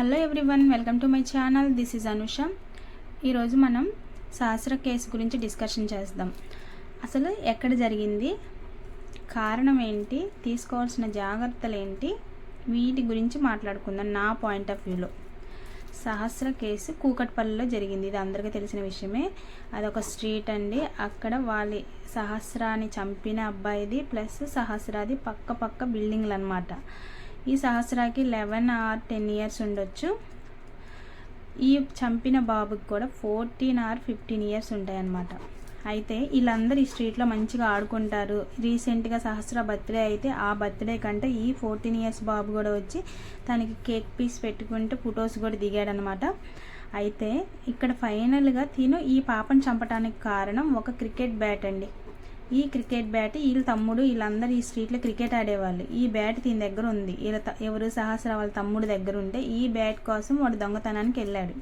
Hello everyone welcome to my channel. This is Anusha ఈరోజు మనం సహస్ర case గురించి discussion చేద్దాం. అసలు ఎక్కడ జరిగింది? కారణం ఏంటి? తీసుకోవాల్సిన జాగ్రత్తలు ఏంటి? వీటి గురించి మాట్లాడుకుందాం నా పాయింట్ ఆఫ్ వ్యూలో సహస్ర కేసు కూకట్పల్లిలో జరిగింది. ఇది అందరికీ తెలిసిన విషయమే. అదొక స్ట్రీట్ అండి. అక్కడ వాళ్ళ సహస్రాన్ని చంపిన అబ్బాయిది ప్లస్ సహస్రాది పక్క పక్క బిల్డింగ్లు అనమాట ఈ సహస్రాకి లెవెన్ ఆర్ టెన్ ఇయర్స్ ఉండొచ్చు. ఈ చంపిన బాబుకి కూడా ఫోర్టీన్ ఆర్ ఫిఫ్టీన్ ఇయర్స్ ఉంటాయన్నమాట. అయితే వీళ్ళందరూ ఈ స్ట్రీట్లో మంచిగా ఆడుకుంటారు. రీసెంట్గా సహస్ర బర్త్డే అయితే ఆ బర్త్డే కంటే ఈ ఫోర్టీన్ ఇయర్స్ బాబు కూడా వచ్చి తనకి కేక్ పీస్ పెట్టుకుంటూ ఫొటోస్ కూడా దిగాడనమాట అయితే ఇక్కడ ఫైనల్గా తిను ఈ పాపను చంపడానికి కారణం ఒక క్రికెట్ బ్యాట్ అండి. ఈ క్రికెట్ బ్యాట్ వీళ్ళ తమ్ముడు వీళ్ళందరూ ఈ స్ట్రీట్లో క్రికెట్ ఆడేవాళ్ళు. ఈ బ్యాట్ దీని దగ్గర ఉంది. వీళ్ళ త- ఎవరు సహస్ర వాళ్ళ తమ్ముడు దగ్గర ఉంటే ఈ బ్యాట్ కోసం వాడు దొంగతనానికి వెళ్ళాడు.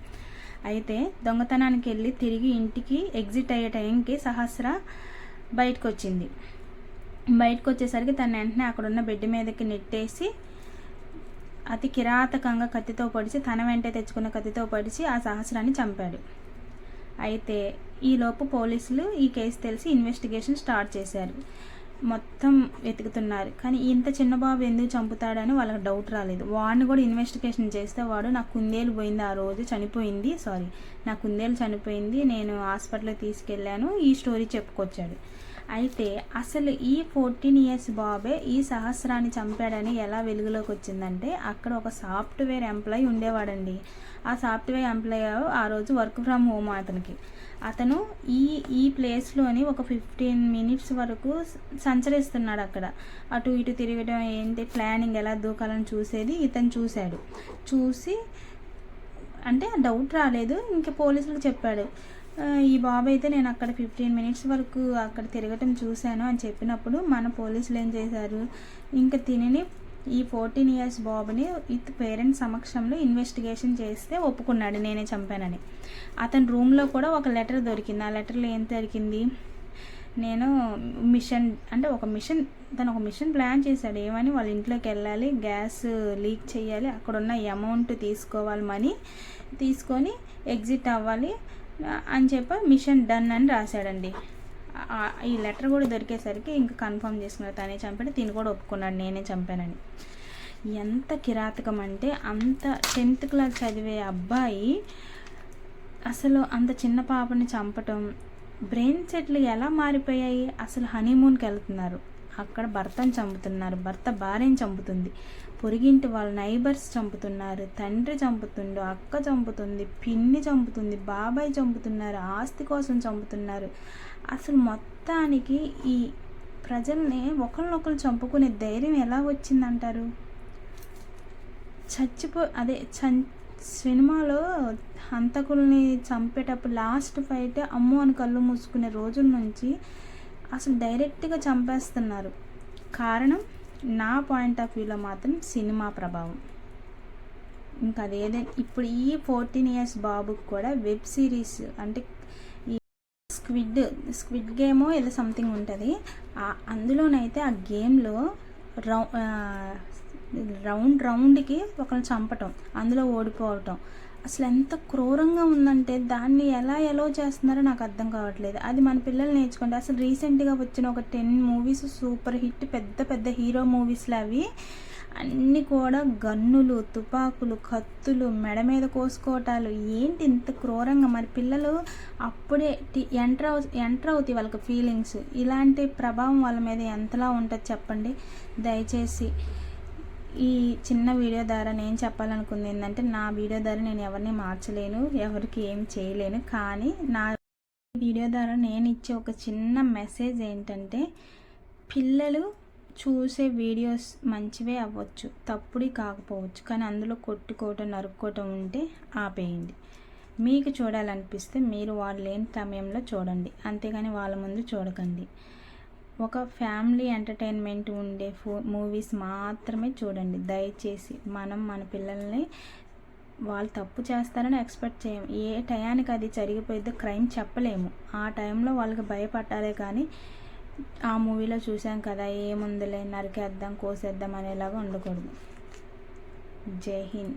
అయితే దొంగతనానికి వెళ్ళి తిరిగి ఇంటికి ఎగ్జిట్ అయ్యే టైంకి సహస్ర బయటకు వచ్చింది బయటకు వచ్చేసరికి తన వెంటనే అక్కడ ఉన్న బెడ్ మీదకి నెట్టేసి అతి కిరాతకంగా కత్తితో పొడిచి తన వెంటే తెచ్చుకున్న కత్తితో పొడిచి ఆ సహస్రాన్ని చంపాడు. అయితే ఈలోపు పోలీసులు ఈ కేసు తెలిసి ఇన్వెస్టిగేషన్ స్టార్ట్ చేశారు. మొత్తం వెతుకుతున్నారు. కానీ ఇంత చిన్న బాబు ఎందుకు చంపుతాడని వాళ్ళకి డౌట్ రాలేదు. వాడిని కూడా ఇన్వెస్టిగేషన్ చేస్తే వాడు నా కుందేలు పోయింది ఆ రోజు చనిపోయింది సారీ నా కుందేలు చనిపోయింది నేను హాస్పిటల్కి తీసుకెళ్ళాను ఈ స్టోరీ చెప్పుకొచ్చాడు. అయితే అసలు ఈ ఫోర్టీన్ ఇయర్స్ బాబే ఈ సహస్రాన్ని చంపాడని ఎలా వెలుగులోకి వచ్చిందంటే అక్కడ ఒక సాఫ్ట్వేర్ ఎంప్లాయీ ఉండేవాడండి. ఆ సాఫ్ట్వేర్ ఎంప్లాయీ ఆ రోజు వర్క్ ఫ్రమ్ హోమ్ అతనికి. అతను ఈ ఈ ప్లేస్లోని ఒక ఫిఫ్టీన్ మినిట్స్ వరకు స- సంచరిస్తున్నాడు అక్కడ. అటు ఇటు తిరగడం ఏంటి? ప్లానింగ్ ఎలా దూకాలని చూసేది ఇతను చూశాడు. చూసి అంటే డౌట్ రాలేదు. ఇంకా పోలీసులకు చెప్పాడు ఈ బాబు అయితే నేను అక్కడ ఫిఫ్టీన్ మినిట్స్ వరకు అక్కడ తిరగటం చూశాను అని చెప్పినప్పుడు మన పోలీసులు ఏం చేశారు? ఇంకా తినని ఈ ఫోర్టీన్ ఇయర్స్ బాబుని విత్ పేరెంట్స్ సమక్షంలో ఇన్వెస్టిగేషన్ చేస్తే ఒప్పుకున్నాడు నేనే చంపానని. అతని రూమ్లో కూడా ఒక లెటర్ దొరికింది. ఆ లెటర్లో ఏం దొరికింది? నేను మిషన్ అంటే ఒక మిషన్ తను ఒక మిషన్ ప్లాన్ చేశాడు. ఏమని వాళ్ళ ఇంట్లోకి వెళ్ళాలి గ్యాస్ లీక్ చేయాలి అక్కడ ఉన్న అమౌంట్ తీసుకోవాలి మనీ తీసుకొని ఎగ్జిట్ అవ్వాలి అని చెప్పి మిషన్ డన్ అని రాశాడండి. ఈ లెటర్ కూడా దొరికేసరికి ఇంకా కన్ఫర్మ్ చేసుకున్నాడు. తనే చంపాడు తిని కూడా ఒప్పుకున్నాడు. నేనే చంపానని. ఎంత కిరాతకం అంటే అంత టెన్త్ క్లాస్ చదివే అబ్బాయి అసలు అంత చిన్న పాపని చంపటం బ్రెయిన్ సెట్లు ఎలా మారిపోయాయి? అసలు హనీమూన్కి వెళ్తున్నారు. అక్కడ భర్తను చంపుతున్నారు. భర్త భార్యని చంపుతుంది. పొరిగింటి వాళ్ళ నైబర్స్ చంపుతున్నారు. తండ్రి చంపుతుండు అక్క చంపుతుంది పిన్ని చంపుతుంది బాబాయ్ చంపుతున్నారు ఆస్తి కోసం చంపుతున్నారు. అసలు మొత్తానికి ఈ ప్రజల్ని ఒకరినొకరు చంపుకునే ధైర్యం ఎలా వచ్చిందంటారు? చచ్చిపో అదే చం సినిమాలో హంతకుల్ని చంపేటప్పుడు లాస్ట్ ఫైట్ అమ్మో అని కళ్ళు మూసుకునే రోజుల నుంచి అసలు డైరెక్ట్గా చంపేస్తున్నారు. కారణం నా పాయింట్ ఆఫ్ వ్యూలో మాత్రం సినిమా ప్రభావం. ఇంకా అదేదే ఇప్పుడు ఈ ఫోర్టీన్ ఇయర్స్ బాబుకి కూడా వెబ్ సిరీస్ అంటే ఈ స్క్విడ్ స్క్విడ్ గేమో ఏదో సంథింగ్ ఉంటుంది. అందులోనైతే ఆ గేమ్లో రౌ రౌండ్ రౌండ్కి ఒకరిని చంపటం అందులో ఓడిపోవటం. అసలు ఎంత క్రూరంగా ఉందంటే దాన్ని ఎలా ఎలో చేస్తున్నారో నాకు అర్థం కావట్లేదు. అది మన పిల్లలు నేర్చుకుంటే అసలు రీసెంట్గా వచ్చిన ఒక టెన్ మూవీస్ సూపర్ హిట్ పెద్ద పెద్ద హీరో మూవీస్లో అవి అన్నీ కూడా గన్నులు తుపాకులు కత్తులు మెడ మీద కోసుకోవటాలు. ఏంటి ఇంత క్రూరంగా? మరి పిల్లలు అప్పుడే ఎంటర్ అవు ఎంటర్ అవుతాయి వాళ్ళకి ఫీలింగ్స్ ఇలాంటి ప్రభావం వాళ్ళ మీద ఎంతలా ఉంటుంది చెప్పండి? దయచేసి ఈ చిన్న వీడియో ద్వారా నేను చెప్పాలనుకుంది ఏంటంటే నా వీడియో ద్వారా నేను ఎవరిని మార్చలేను ఎవరికి ఏం చేయలేను. కానీ నా వీడియో ద్వారా నేను ఇచ్చే ఒక చిన్న మెసేజ్ ఏంటంటే పిల్లలు చూసే వీడియోస్ మంచివే అవ్వచ్చు తప్పుడి కాకపోవచ్చు కానీ అందులో కొట్టుకోవటం నరుక్కోవటం ఉంటే ఆపేయండి. మీకు చూడాలనిపిస్తే మీరు వాళ్ళు లేని సమయంలో చూడండి. అంతేగాని వాళ్ళ ముందు చూడకండి. ఒక ఫ్యామిలీ ఎంటర్టైన్మెంట్ ఉండే ఫో మూవీస్ మాత్రమే చూడండి. దయచేసి మనం మన పిల్లల్ని వాళ్ళు తప్పు చేస్తారని ఎక్స్పెక్ట్ చేయం. ఏ టయానికి అది జరిగిపోయిద్దో క్రైమ్ చెప్పలేము. ఆ టైంలో వాళ్ళకి భయపట్టాలే కానీ ఆ మూవీలో చూసాం కదా ఏముందిలే నరికేద్దాం కోసేద్దాం అనేలాగా ఉండకూడదు. జై హింద్.